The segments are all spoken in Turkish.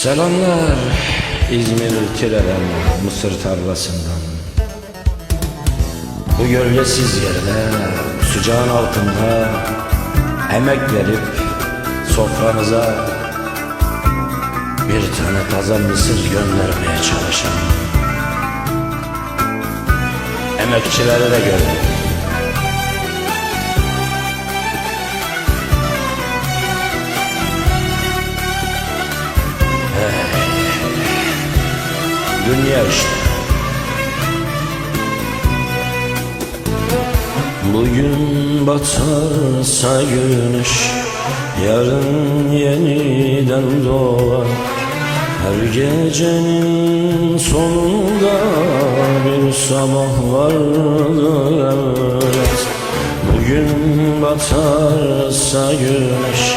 Selamlar İzmir Tire'den, Mısır tarlasından. Bu gölgesiz yerde, sıcağın altında Emek verip sofranıza Bir tane taze mısır göndermeye çalışan Emekçileri de gördüm Dünya işte. Bugün batarsa güneş Yarın yeniden doğar. Her gecenin sonunda bir sabah vardır. Evet Bugün batarsa güneş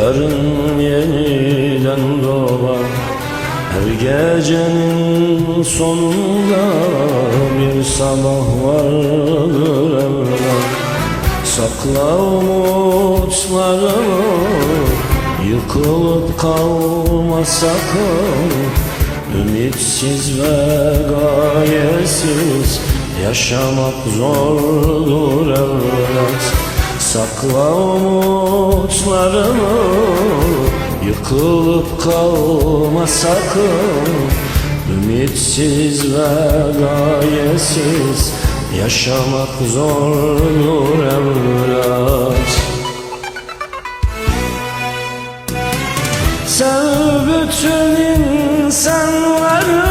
Yarın yeniden doğar her gecenin sonunda bir sabah vardır evlat Sakla umutlarını Yıkılıp kalma sakın. Ümitsiz ve gayesiz Yaşamak zordur evlat Sakla umutlarını Yıkılıp kalma sakın. Ümitsiz ve gayesiz. Yaşamak zordur evlat. Sev bütün insanları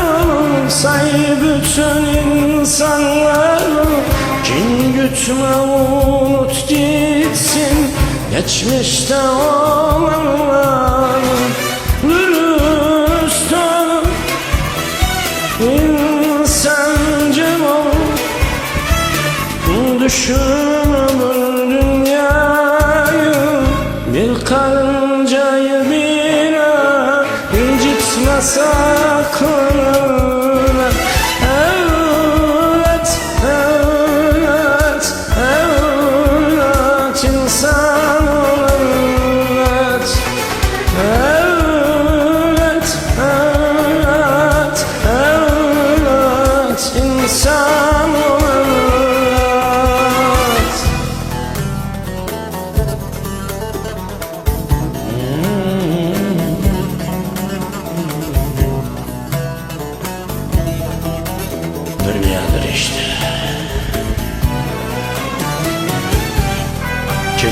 Say bütün insanları. Kin gütme unut gitsin Geçmişte olanlar Dürüst ol İnsancım ol. Düşünür dünyayı Bir karıncayı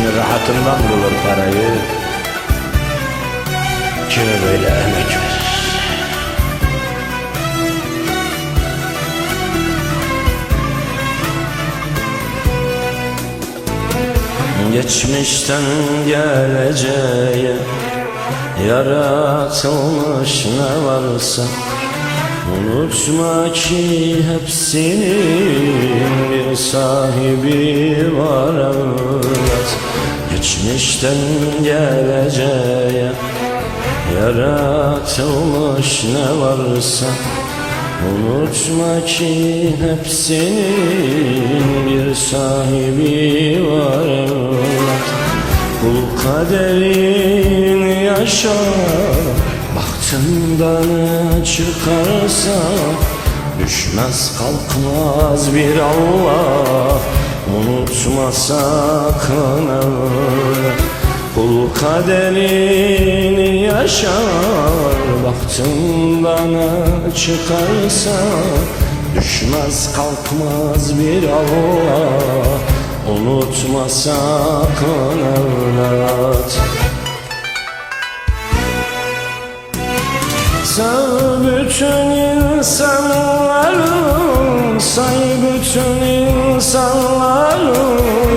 Kimi rahatından bulur parayı, kimi böyle emek verir. Geçmişten geleceğe yaratılmış ne varsa Unutma ki hepsinin bir sahibi var evet Geçmişten geleceğe yaratılmış ne varsa Unutma ki hepsinin bir sahibi var evet Kul kaderini yaşar Bahtından çıkarsa Düşmez kalkmaz bir Allah. Unutma sakın kaderini yaşar ne çıkarsa Düşmez kalkmaz bir Allah. Unutma sakın evlat. Sev bütün insanları Say bütün insanları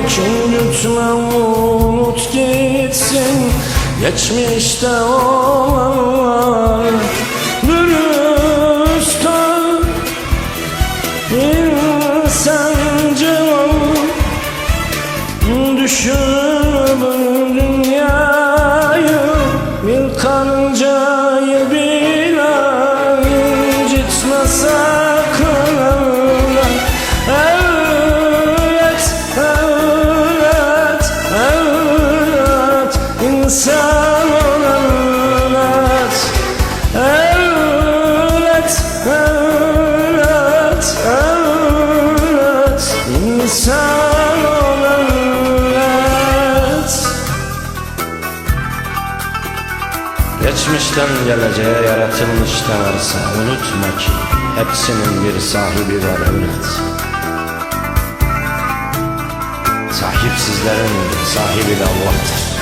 Kim gütme unut gitsin Geçmişte olanlar insan olanlar Evlat, evlat, evlat İnsan olanlar Geçmişten geleceğe yaratılmışlar varsa unutma ki Hepsinin bir sahibi var evlat. Sahipsizlerin sahibi de Allah'tır.